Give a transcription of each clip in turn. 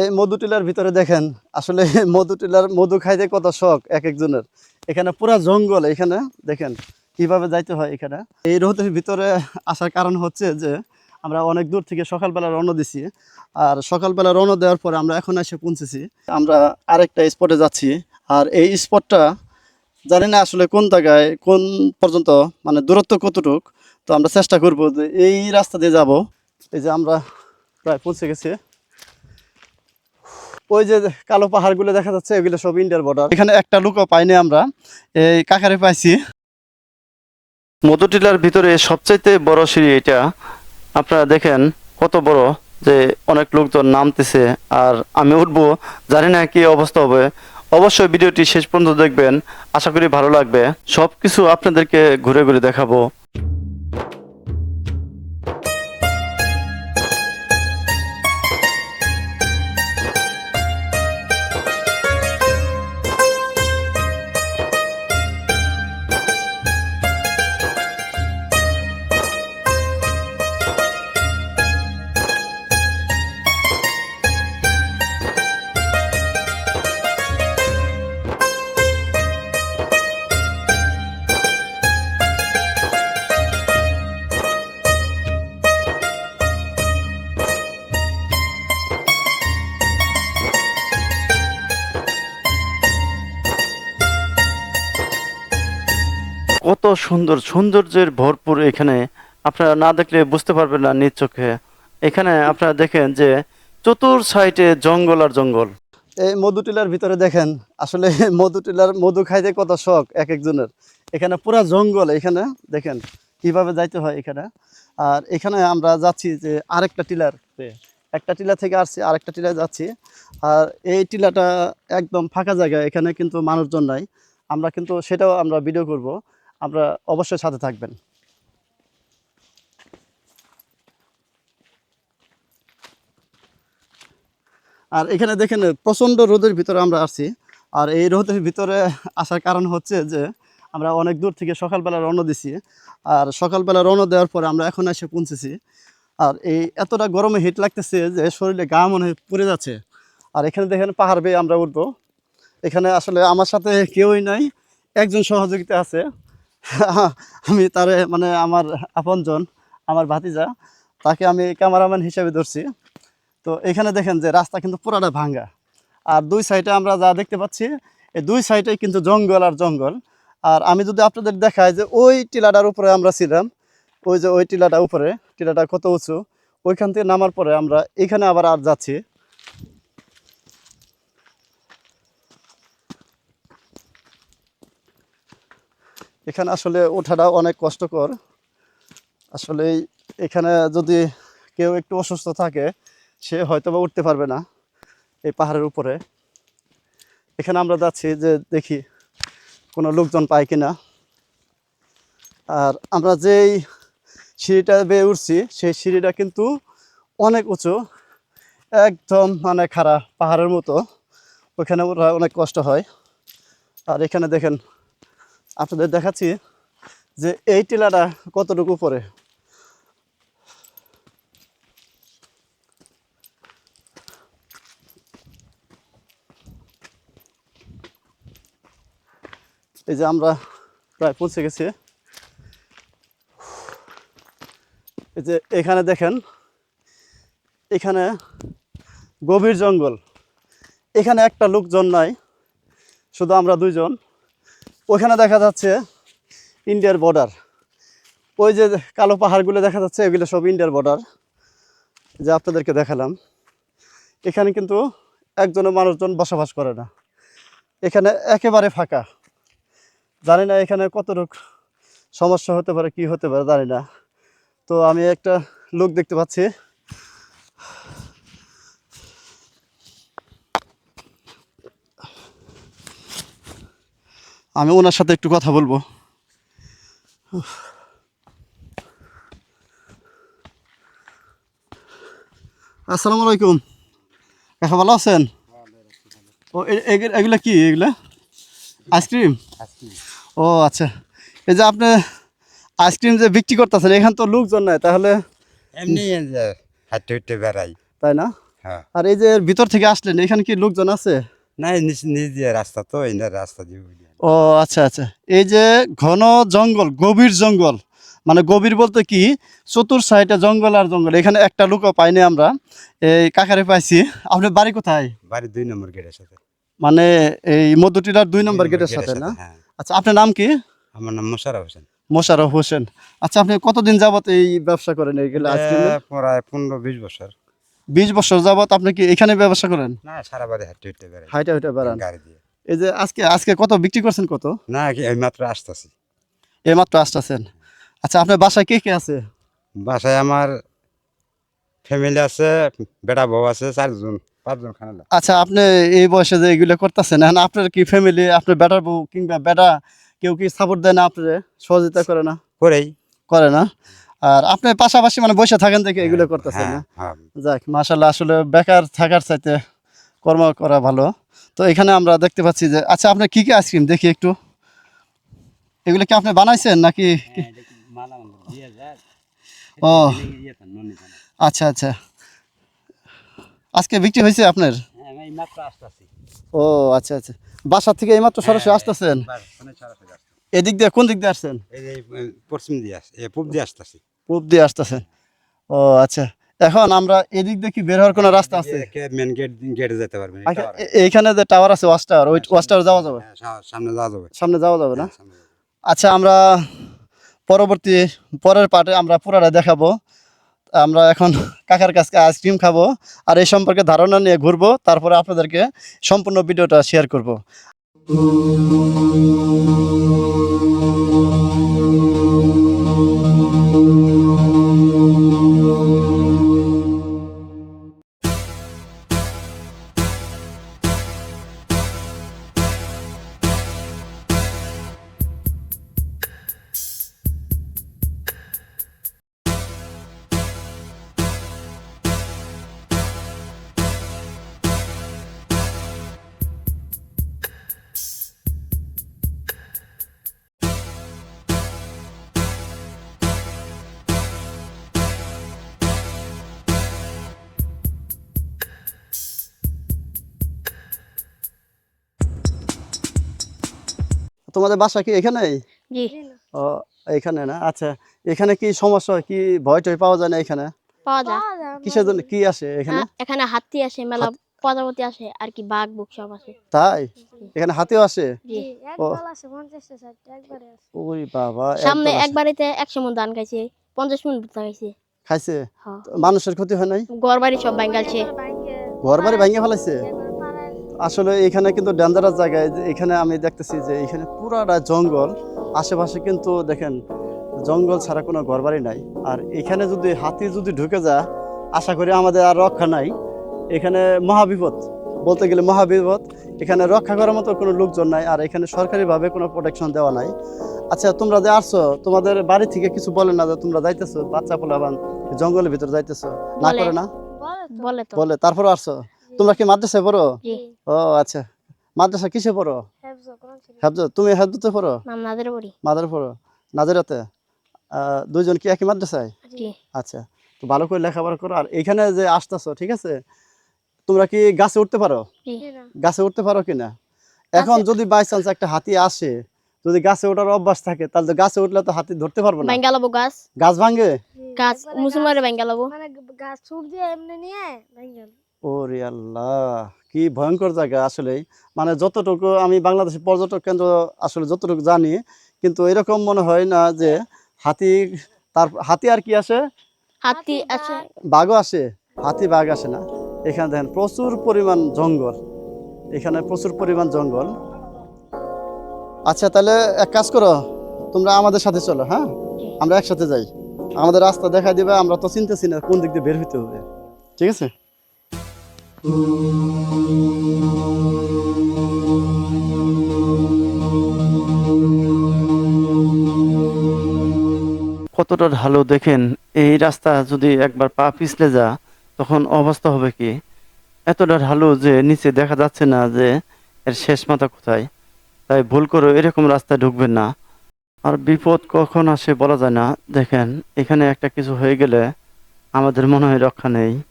এই মধু টিলার ভিতরে দেখেন, আসলে মধু টিলার মধু খাইতে কত শখ এক একজনের। এখানে পুরা জঙ্গল, এখানে দেখেন কীভাবে যাইতে হয় এখানে। এই রোদের ভিতরে আসার কারণ হচ্ছে যে, আমরা অনেক দূর থেকে সকালবেলা রওনা দিছি, আর সকালবেলা রওনা দেওয়ার পরে আমরা এখন এসে পৌঁছেছি। আমরা আরেকটা স্পটে যাচ্ছি, আর এই স্পটটা জানি না আসলে কোন জায়গায়, কোন পর্যন্ত মানে দূরত্ব কতটুক, তো আমরা চেষ্টা করব যে এই রাস্তা দিয়ে যাব। এই যে আমরা প্রায় পৌঁছে গেছি। ওই যে কালো পাহাড়গুলো দেখা যাচ্ছে, এগুলো সব ইন্ডিয়ার বর্ডার এখানে একটা লুকও পাইনি আমরা, এই কাকারে পাইছি। মধুটিলার ভিতরে সবচাইতে বড় সিঁড়ি এটা। আপনারা দেখেন কত বড় যে অনেক লোকজন নামতেছে, আর আমি উঠবো, জানি না কি অবস্থা হবে। অবশ্যই ভিডিওটি শেষ পর্যন্ত দেখবেন, আশা করি ভালো লাগবে। সব কিছু আপনাদেরকে ঘুরে ঘুরে দেখাবো। সুন্দর, সৌন্দর্যের ভরপুর এখানে। আপনারা না দেখলে বুঝতে পারবেন না নিজ চোখে। এখানে আপনারা দেখেন যে চতুর সাইডে জঙ্গল আর জঙ্গল। এই মধু টিলার ভিতরে দেখেন, আসলে মধু টিলার মধু খাইতে কত শখ এক একজনের। এখানে পুরা জঙ্গল, এখানে দেখেন কীভাবে যাইতে হয় এখানে। আর এখানে আমরা যাচ্ছি যে আরেকটা টিলার একটা টিলা থেকে আসছি, আরেকটা টিলায় যাচ্ছি। আর এই টিলাটা একদম ফাঁকা জায়গা, এখানে কিন্তু মানুষজন নাই। আমরা কিন্তু সেটাও আমরা ভিডিও করব। আমরা অবশ্যই সাথে থাকবেন। আর এখানে দেখেন, প্রচণ্ড রোদের ভিতরে আমরা আসছি। আর এই রোদের ভিতরে আসার কারণ হচ্ছে যে, আমরা অনেক দূর থেকে সকালবেলা রওনা দিছি। আর সকালবেলা রওনা দেওয়ার পরে আমরা এখন এসে পৌঁছেছি। আর এই এতটা গরমে হিট লাগতেছে যে, শরীরে গা মনে হয় পুড়ে যাচ্ছে। আর এখানে দেখেন, পাহাড় বেয়ে আমরা উঠবো। এখানে আসলে আমার সাথে কেউই নাই, একজন সহযোগিতা আছে। আমি তারে মানে আমার আপনজন, আমার ভাতিজা, তাকে আমি ক্যামেরাম্যান হিসেবে ধরছি। তো এখানে দেখেন যে রাস্তা কিন্তু পুরাটা ভাঙ্গা। আর দুই সাইডে আমরা যা দেখতে পাচ্ছি, এই দুই সাইডে কিন্তু জঙ্গল আর জঙ্গল। আর আমি যদি আপনাদের দেখাই যে ওই টিলাটার উপরে আমরা ছিলাম, ওই যে ওই টিলাটা উপরে, টিলাটা কত উঁচু, ওইখান থেকে নামার পরে আমরা এখানে আবার আর যাচ্ছি। এখানে আসলে ওঠাটা অনেক কষ্টকর। আসলে এখানে যদি কেউ একটু অসুস্থ থাকে, সে হয়তো বা উঠতে পারবে না এই পাহাড়ের উপরে। এখানে আমরা যাচ্ছি যে দেখি কোনো লোকজন পাই কিনা। আর আমরা যেই সিঁড়িটা বেয়ে উঠছি, সেই সিঁড়িটা কিন্তু অনেক উঁচু, একদম মানে খারাপ পাহাড়ের মতো। ওখানে ওরা অনেক কষ্ট হয়। আর এখানে দেখেন আপনাদের দেখাচ্ছি যে এই টিলাটা কতটুকু পরে। এই যে আমরা প্রায় পৌঁছে গেছি। এই যে এখানে দেখেন, এখানে গভীর জঙ্গল। এখানে একটা লোকজন নাই, শুধু আমরা দুইজন। ওখানে দেখা যাচ্ছে ইন্ডিয়ার বর্ডার ওই যে কালো পাহাড়গুলো দেখা যাচ্ছে, এগুলো সব ইন্ডিয়ার বর্ডার যে আপনাদেরকে দেখালাম, এখানে কিন্তু একজনও মানুষজন বসবাস করে না। এখানে একেবারে ফাঁকা। জানি না এখানে কতটুক সমস্যা হতে পারে, কি হতে পারে, জানি না। তো আমি একটা লোক দেখতে পাচ্ছি। আমি ওনার সাথে একটু কথা বলব। আসসালামু আলাইকুম। কাকা ভালো আছেন? ও এগুলা কি? এগুলা? আইসক্রিম? ও আচ্ছা। এই যে আপনি আইসক্রিম যে বিক্রি করতেছেন এখান তো লোকজন নাই তাহলে এমনি হাঁটতে হাঁটতে বেড়াই। তাই না? হ্যাঁ। আর এই যে ভিতর থেকে আসলেন এখানে কি লোকজন আছে? না নিচ রাস্তা তো এই রাস্তা দিয়ে। ও আচ্ছা আচ্ছা। এই যে ঘন জঙ্গল গভীর জঙ্গল মানে গভীর বলতে কি চতুর সাইডে জঙ্গল আর জঙ্গল এখানে একটা লুকও পাইনি আমরা। এই কাকারে পাইছি। আপনার বাড়ি কোথায়? বাড়ির দুই নম্বর গেটের সাথে। মানে এই মধ্যটিলার দুই নম্বর গেটের সাথে না? হ্যাঁ। আচ্ছা আপনার নাম কি? আমার নাম মোশারফ হোসেন। মোশারফ হোসেন। আচ্ছা আপনি কতদিন যাবত এই ব্যবসা করেন এইগুলো আইসক্রিমের এ, প্রায় পনেরো বিশ বছর। বিশ বছর যাবত আপনি কি এখানে ব্যবসা করেন? না সারা বাড়ি হাঁটতে বেড়াই। হাইটা হাইটা বেড়ান। গাড়ি দিয়ে। এই যে আজকে আজকে কত? বিক্রি করছেন কত? না এই মাত্র আসতেছি। এইমাত্র আসতেছেন। আচ্ছা আপনার বাসায় কে কে আছে? বাসায় আমার ফ্যামিলি আছে বেটা বউ আছে চারজন পাঁচজন আচ্ছা আপনি এই বয়সে যে এগুলো করতেছেন এখন আপনার কি ফ্যামিলি আপনার বেটার বউ কিংবা বেটা কেউ কি সাপোর্ট দেয় না আপনার? সহযোগিতা করে না? করেই। করে না? আর আপনি পাশাপাশি মানে বসে থাকেন দেখে এগুলো করতেছেন হ্যাঁ না? হ্যাঁ যাক মাশাল্লাহ আসলে বেকার থাকার চাইতে কর্ম করা ভালো। তো এখানে আমরা দেখতে পাচ্ছি যে আচ্ছা আপনার কি কি আইসক্রিম? দেখি একটু। এগুলো কি আপনি বানাইছেন নাকি? ও। আচ্ছা আচ্ছা। আজকে বিক্রি হয়েছে আপনার? ও আচ্ছা আচ্ছা। বাসা থেকে এইমাত্র সরাসরি আসতেছেন? এদিক দিয়ে কোন দিক দিয়ে আসছেন? এই পশ্চিম দিয়ে আস এ পূব দিয়ে আসতেছি। পূব দিয়ে আসতেছেন। ও আচ্ছা। এখন আমরা এদিক দেখি বের হওয়ার কোনো রাস্তা আছে? মেন গেট গেটে যেতে পারবেন আচ্ছা, এইখানে যে টাওয়ার আছে ওয়াচ টাওয়ার ওই ওয়াচ টাওয়ার যাওয়া যাবে? হ্যাঁ, সামনে যাওয়া যাবে। সামনে যাওয়া যাবে না? হ্যাঁ। আচ্ছা আমরা পরবর্তী পরের পার্টে আমরা পুরাটা দেখাবো। আমরা এখন কাকার কাছকে আইসক্রিম খাব আর এই সম্পর্কে ধারণা নিয়ে ঘুরবো। তারপরে আপনাদেরকে সম্পূর্ণ ভিডিওটা শেয়ার করব। তোমাদের বাসা কি এখানেই? ও এখানে না? আচ্ছা এখানে কি সমস্যা? কি ভয় টয় পাওয়া যায় না এখানে? পাওয়া যায়। কিসের জন্য? কি আসে এখানে? এখানে হাতি আসে মেলা প্রজাপতি আসে আর কি বাঘ বুক সব আসে। তাই? এখানে হাতেও আসে? ওই বাবা সামনে একশো মন ধান খাইছে পঞ্চাশ মন ভুট্টা খাইছে। খাইছে? হ্যাঁ। মানুষের ক্ষতি হয় নাই? ঘর বাড়ি সব বাঙ্গালছে ঘর বাড়ি ভেঙে ফেলাইছে আসলে এখানে কিন্তু ডেঞ্জারাস জায়গায় এখানে আমি দেখতেছি যে এখানে পুরাটা জঙ্গল আশেপাশে কিন্তু দেখেন জঙ্গল ছাড়া কোনো ঘর বাড়ি নাই। আর এখানে যদি হাতি যদি ঢুকে যায় আশা করি আমাদের আর রক্ষা নাই। এখানে মহাবিপদ বলতে গেলে মহাবিপদ। এখানে রক্ষা করার মতো কোনো লোকজন নাই আর এখানে সরকারিভাবে কোনো প্রোটেকশন দেওয়া নাই। আচ্ছা তোমরা যে আসছো তোমাদের বাড়ি থেকে কিছু বলে না যে তোমরা যাইতেছো বাচ্চা পোলাবান জঙ্গলের ভিতরে যাইতেছো। না করে না? বলে তারপরে আসছো? তোমরা কি মাদ্রাসায় পড়ো? ও আচ্ছা। মাদ্রাসা কিসে পড়ো? হেফজ তুমি হেফজতে পড়ো? মাদার পড়ো। নাজারাতে? দুইজন কি একই মাদ্রাসায়? আচ্ছা তো ভালো করে লেখাপড়া করো। আর এখানে যে আসতেছো ঠিক আছে? তোমরা কি গাছে উঠতে পারো? গাছে উঠতে পারো কিনা এখন যদি বাই চান্স একটা হাতি আসে যদি গাছে ওঠার অভ্যাস থাকে তাহলে গাছে উঠলে তো হাতি ধরতে পারব না। বাঙ্গালাবো গাছ। গাছ ভাঙে? গাছ মুসলমানের বাঙ্গালাবো মানে গাছ ছুট দিয়ে এমনি নিয়ে ভাঙ্গেল ওরে আল্লাহ কি ভয়ঙ্কর জায়গা আসলে মানে যতটুকু আমি বাংলাদেশের পর্যটক কেন্দ্র আসলে যতটুকু জানি কিন্তু এরকম মনে হয় না যে হাতি তার হাতি আর কি আসে? হাতি আছে বাঘও আসে হাতি বাঘ আসে না। এখানে দেখেন প্রচুর পরিমাণ জঙ্গল। এখানে প্রচুর পরিমাণ জঙ্গল। আচ্ছা তাহলে এক কাজ করো তোমরা আমাদের সাথে চলো হ্যাঁ? আমরা একসাথে যাই। আমাদের রাস্তা দেখা দিবে আমরা তো চিনতেছি না কোন দিক দিয়ে বের হইতে হবে। ঠিক আছে? কতটা ঢালু দেখেন, এই রাস্তা যদি একবার পা পিছলে যা, তখন অবস্থা হবে কি? এতটা ঢালু যে নিচে দেখা যাচ্ছে না যে এর শেষ মাথা কোথায়। তাই ভুল করে এরকম রাস্তায় ঢুকবেন না। আর বিপদ কখন আসে বলা যায় না। দেখেন, এখানে একটা কিছু হয়ে গেলে আমাদের মনে হয় রক্ষা নেই।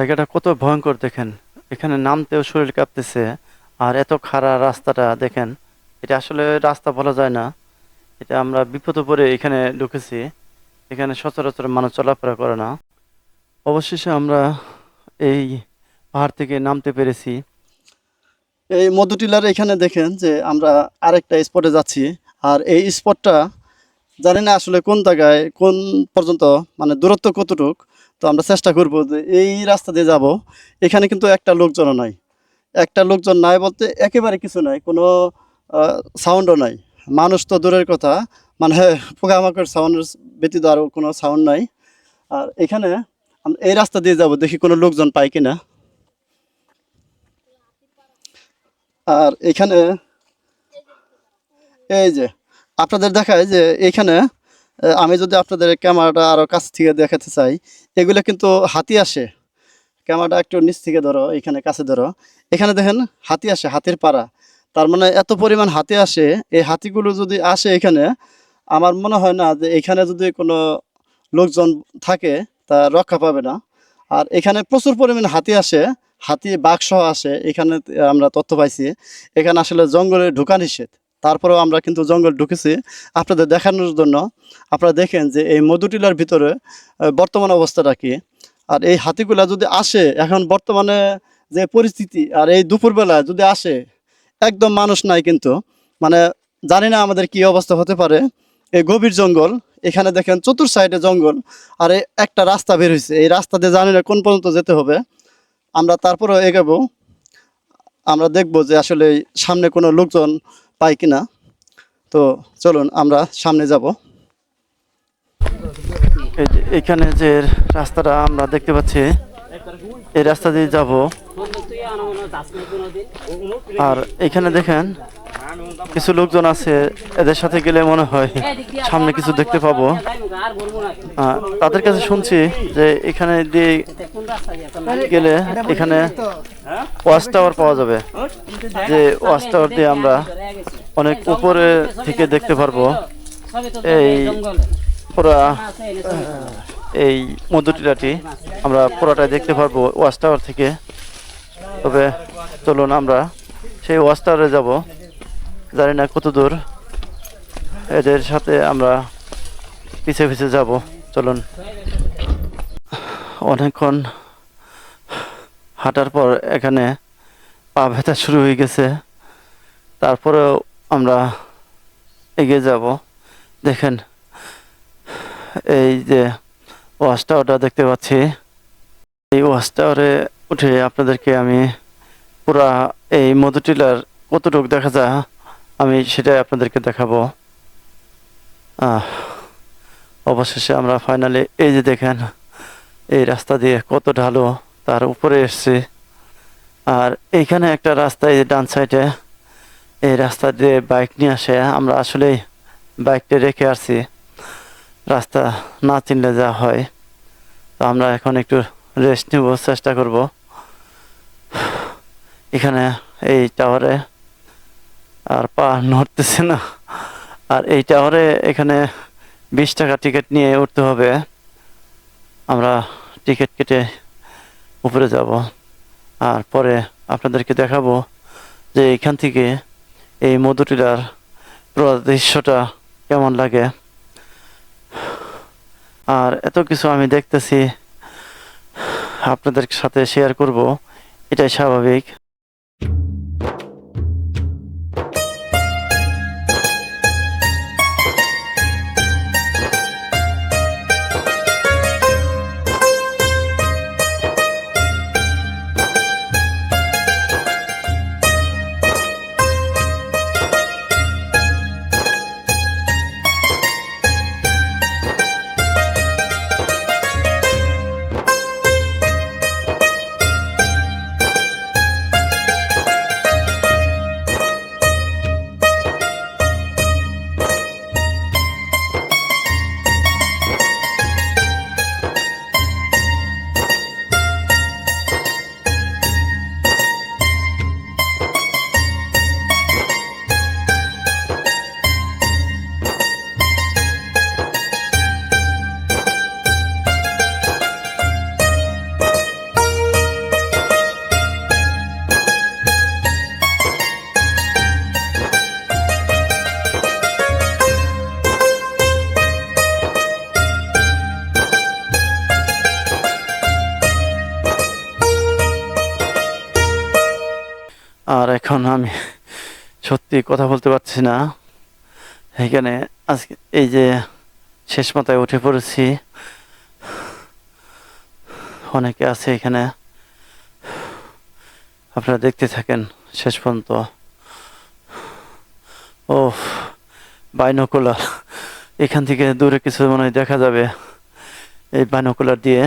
জায়গাটা কত ভয়ঙ্কর দেখেন। এখানে নামতেও শরীর কাঁপতেছে, আর এত খাড়া রাস্তাটা দেখেন। এটা আসলে রাস্তা বলা যায় না। এটা আমরা বিপদে পড়ে এখানে ঢুকেছি। এখানে সচরাচর মানুষ চলাফেরা করে না। অবশেষে আমরা এই পাহাড় থেকে নামতে পেরেছি। এই মধুটিলার এখানে দেখেন যে আমরা আরেকটা স্পটে যাচ্ছি। আর এই স্পটটা জানি না আসলে কোন জায়গায়, কোন পর্যন্ত মানে দূরত্ব কতটুক তো আমরা চেষ্টা করব যে এই রাস্তা দিয়ে যাব। এখানে কিন্তু একটা লোকজনও নাই। একটা লোকজন নাই বলতে একেবারে কিছু নাই, কোনো সাউন্ডও নাই। মানুষ তো দূরের কথা মানে পোকামাকড় সাউন্ডের ব্যতীত আরও কোনো সাউন্ড নাই। আর এখানে এই রাস্তা দিয়ে যাব, দেখি কোনো লোকজন পাই কিনা। আর এখানে, এই যে, আপনাদের দেখায় যে এখানে আমি যদি আপনাদের ক্যামেরাটা আরও কাছ থেকে দেখাতে চাই, এগুলো কিন্তু হাতি আসে। ক্যামেরাটা একটু নিচ থেকে ধরো, এখানে কাছে ধরো। এখানে দেখেন হাতি আসে, হাতির পাড়া। তার মানে এত পরিমাণ হাতি আসে, এই হাতিগুলো যদি আসে এখানে, আমার মনে হয় না যে এখানে যদি কোনো লোকজন থাকে তা রক্ষা পাবে না। আর এখানে প্রচুর পরিমাণে হাতি আসে, হাতি বাঘসহ আসে। এখানে আমরা তথ্য পাইছি, এখানে আসলে জঙ্গলে ঢোকা নিষেধ। তারপরেও আমরা কিন্তু জঙ্গল ঢুকেছি। আপনাদের দেখানোর জন্য আপনারা দেখেন যে এই মধুটিলার ভিতরে বর্তমান অবস্থাটা কি। আর এই হাতিগুলা যদি আসে, এখন বর্তমানে যে পরিস্থিতি আর এই দুপুরবেলা যদি আসে, একদম মানুষ নাই কিন্তু। মানে জানি না আমাদের কি অবস্থা হতে পারে। এই গভীর জঙ্গল, এখানে দেখেন চতুর সাইডে জঙ্গল, আর একটা রাস্তা বের হয়েছে এই রাস্তা দিয়ে জানি না কোন পর্যন্ত যেতে হবে। আমরা তারপরেও এগাবো। আমরা দেখব যে আসলে সামনে কোনো লোকজন পাই কি না তো চলুন, আমরা সামনে যাব। এখানে যে রাস্তাটা আমরা দেখতে পাচ্ছি, এই রাস্তা দিয়ে যাব। আর এখানে দেখেন কিছু লোকজন আছে, এদের সাথে গেলে মনে হয় সামনে কিছু দেখতে পাবো। তাদের কাছে শুনছি যে এখানে দিয়ে গেলে এখানে ওয়াচ টাওয়ার পাওয়া যাবে। যে ওয়াচ টাওয়ার দিয়ে আমরা অনেক উপরে থেকে দেখতে পারব। এই পুরা, এই মধুটিলাটি আমরা পুরোটাই দেখতে পারব ওয়াচ টাওয়ার থেকে। তবে চলুন আমরা সেই ওয়াচ টাওয়ারে যাব। জানি না কত দূর। এদের সাথে আমরা পিছে পিছে যাব। চলুন। অনেকক্ষণ হাঁটার পর এখানে পা ব্যথা শুরু হয়ে গেছে। তারপরেও আমরা এগিয়ে যাব। দেখেন, এই যে ওয়াচ টাওয়ারটা দেখতে পাচ্ছি। এই ওয়াচ টাওয়ারে উঠে আপনাদেরকে আমি পুরা এই মধুটিলার কতটুকু দেখা যায় আমি সেটাই আপনাদেরকে দেখাবো। অবশেষে আমরা ফাইনালি এই যে দেখেন, এই রাস্তা দিয়ে কত ঢালো তার উপরে এসছি। আর এইখানে একটা রাস্তা, এই যে ডান সাইডে এই রাস্তা দিয়ে বাইক নিয়ে আসে। আমরা আসলেই বাইকটা রেখে আসছি। রাস্তা না চিনলে যা হয়। তো আমরা এখন একটু রেস্ট নিব, চেষ্টা করব। এখানে এই টাওয়ারে আর পা নড়তেছে না। আর এই টাওয়ারে এখানে বিশ টাকা টিকিট নিয়ে উঠতে হবে। আমরা টিকিট কেটে উপরে যাব। আর পরে আপনাদেরকে দেখাবো যে এখান থেকে এই মধুটিলার দৃশ্যটা কেমন লাগে। আর এত কিছু আমি দেখতেছি, আপনাদের সাথে শেয়ার করব। এটাই স্বাভাবিক। এখন আমি সত্যি কথা বলতে পারছি না। এখানে আজকে এই যে শেষ মাথায় উঠে পড়েছি। অনেকে আছে এখানে। আপনারা দেখতে থাকেন শেষ পর্যন্ত। ও বাইনোকুলার। এখান থেকে দূরে কিছু মনে দেখা যাবে এই বাইনোকুলার দিয়ে।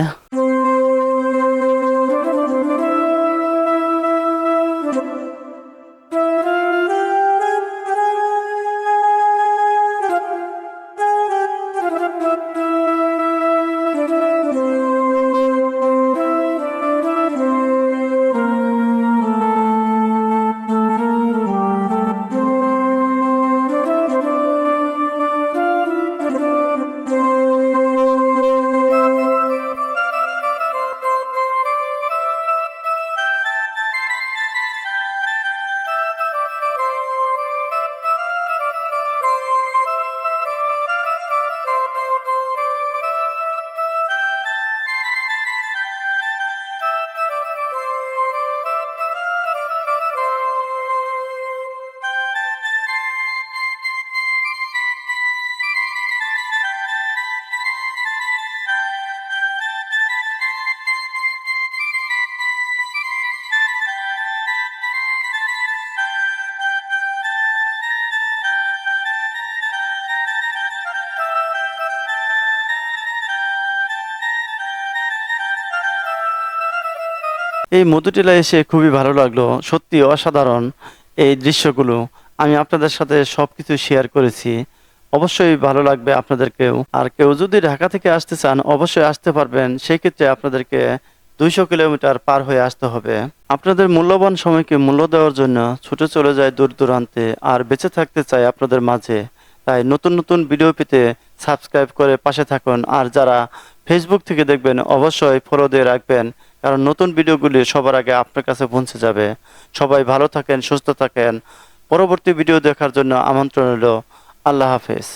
এই মধুটিলা এসে খুবই ভালো লাগল। সত্যি অসাধারণ এই দৃশ্যগুলো। আমি আপনাদের সাথে সবকিছু শেয়ার করেছি। অবশ্যই ভালো লাগবে আপনাদেরকেও। আর কেউ যদি ঢাকা থেকে আসতে চান, অবশ্যই আসতে পারবেন। সেই ক্ষেত্রে আপনাদেরকে দুইশো কিলোমিটার পার হয়ে আসতে হবে। আপনাদের মূল্যবান সময়কে মূল্য দেওয়ার জন্য ছুটে চলে যায় দূর দূরান্তে আর বেঁচে থাকতে চাই আপনাদের মাঝে। তাই নতুন নতুন ভিডিও পেতে সাবস্ক্রাইব করে পাশে থাকুন। আর যারা ফেসবুক থেকে দেখবেন, অবশ্যই ফলো দিয়ে রাখবেন। কারণ নতুন ভিডিওগুলি সবার আগে আপনার কাছে পৌঁছে যাবে। সবাই ভালো থাকেন, সুস্থ থাকেন। পরবর্তী ভিডিও দেখার জন্য আমন্ত্রণ হলো আল্লাহ হাফেজ।